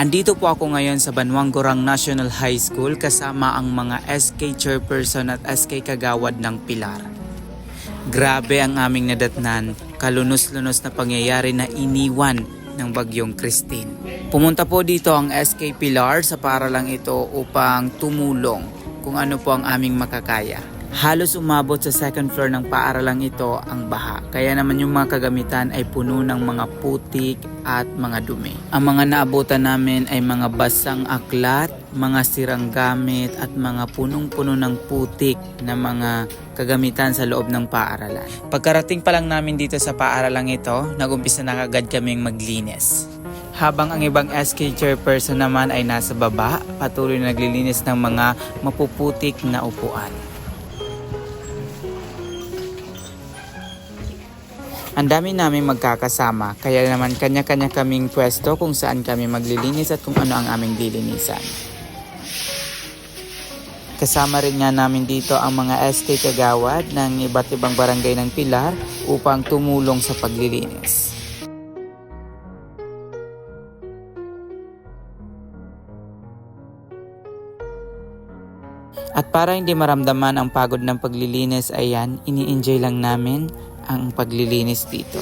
Andito po ako ngayon sa Banwangorang National High School kasama ang mga SK Chairperson at SK Kagawad ng Pilar. Grabe ang aming nadatnan, kalunos-lunos na pangyayari na iniwan ng bagyong Christine. Pumunta po dito ang SK Pilar sa paralang ito upang tumulong kung ano po ang aming makakaya. Halos umabot sa second floor ng paaralang ito ang baha. Kaya naman yung mga kagamitan ay puno ng mga putik at mga dumi. Ang mga naabutan namin ay mga basang aklat, mga sirang gamit at mga punong-puno ng putik na mga kagamitan sa loob ng paaralan. Pagkarating pa lang namin dito sa paaralang ito, nagumpisa na kagad kaming maglinis. Habang ang ibang SK chairperson naman ay nasa baba, patuloy na naglilinis ng mga mapuputik na upuan. Ang dami namin magkakasama, kaya naman kanya-kanya kaming pwesto kung saan kami maglilinis at kung ano ang aming dilinisan. Kasama rin nga namin dito ang mga SK kagawad ng iba't ibang barangay ng Pilar upang tumulong sa paglilinis. At para hindi maramdaman ang pagod ng paglilinis, ayan, ini-enjoy lang namin ang paglilinis dito.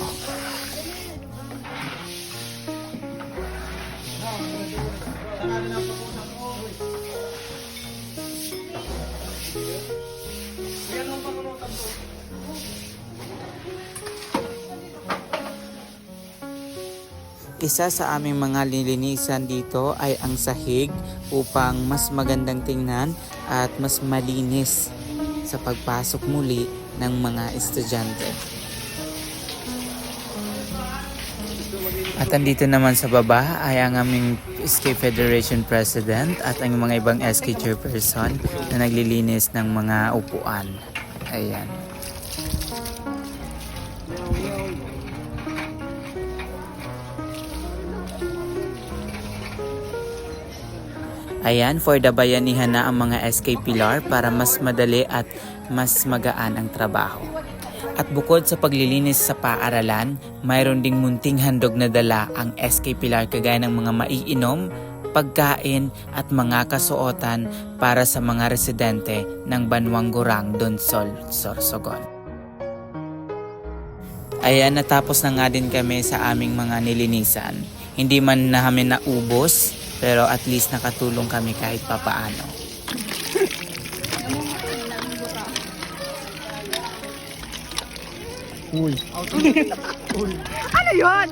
Isa sa aming mga lilinisan dito ay ang sahig upang mas magandang tingnan at mas malinis sa pagpasok muli ng mga estudyante. At andito naman sa baba ay ang aming SK Federation President at ang mga ibang SK Chairperson na naglilinis ng mga upuan. Ayan. Ayan, for the bayanihan na ang mga SK Pilar para mas madali at mas magaan ang trabaho. At bukod sa paglilinis sa paaralan, mayroon ding munting handog na dala ang SK Pilar kagaya ng mga maiinom, pagkain at mga kasuotan para sa mga residente ng Banwangurang, Donsol, Sorsogon. Ayan, natapos na nga din kami sa aming mga nilinisan. Hindi man namin naubos, pero at least nakatulong kami kahit papaano. Ano yun?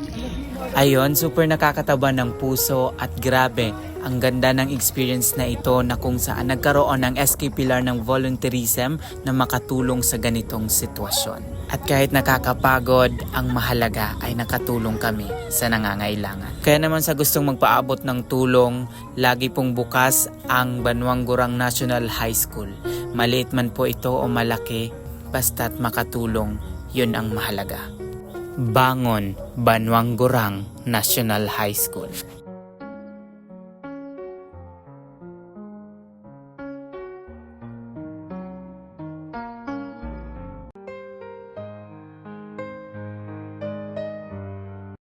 Ayon, super nakakataba ng puso at grabe ang ganda ng experience na ito na kung saan nagkaroon ng SK Pilar ng volunteerism na makatulong sa ganitong sitwasyon. At kahit nakakapagod, ang mahalaga ay nakatulong kami sa nangangailangan. Kaya naman sa gustong magpaabot ng tulong, lagi pong bukas ang Banwangurang National High School. Maliit man po ito o malaki, basta't makatulong, yun ang mahalaga. Bangon Banwangurang National High School.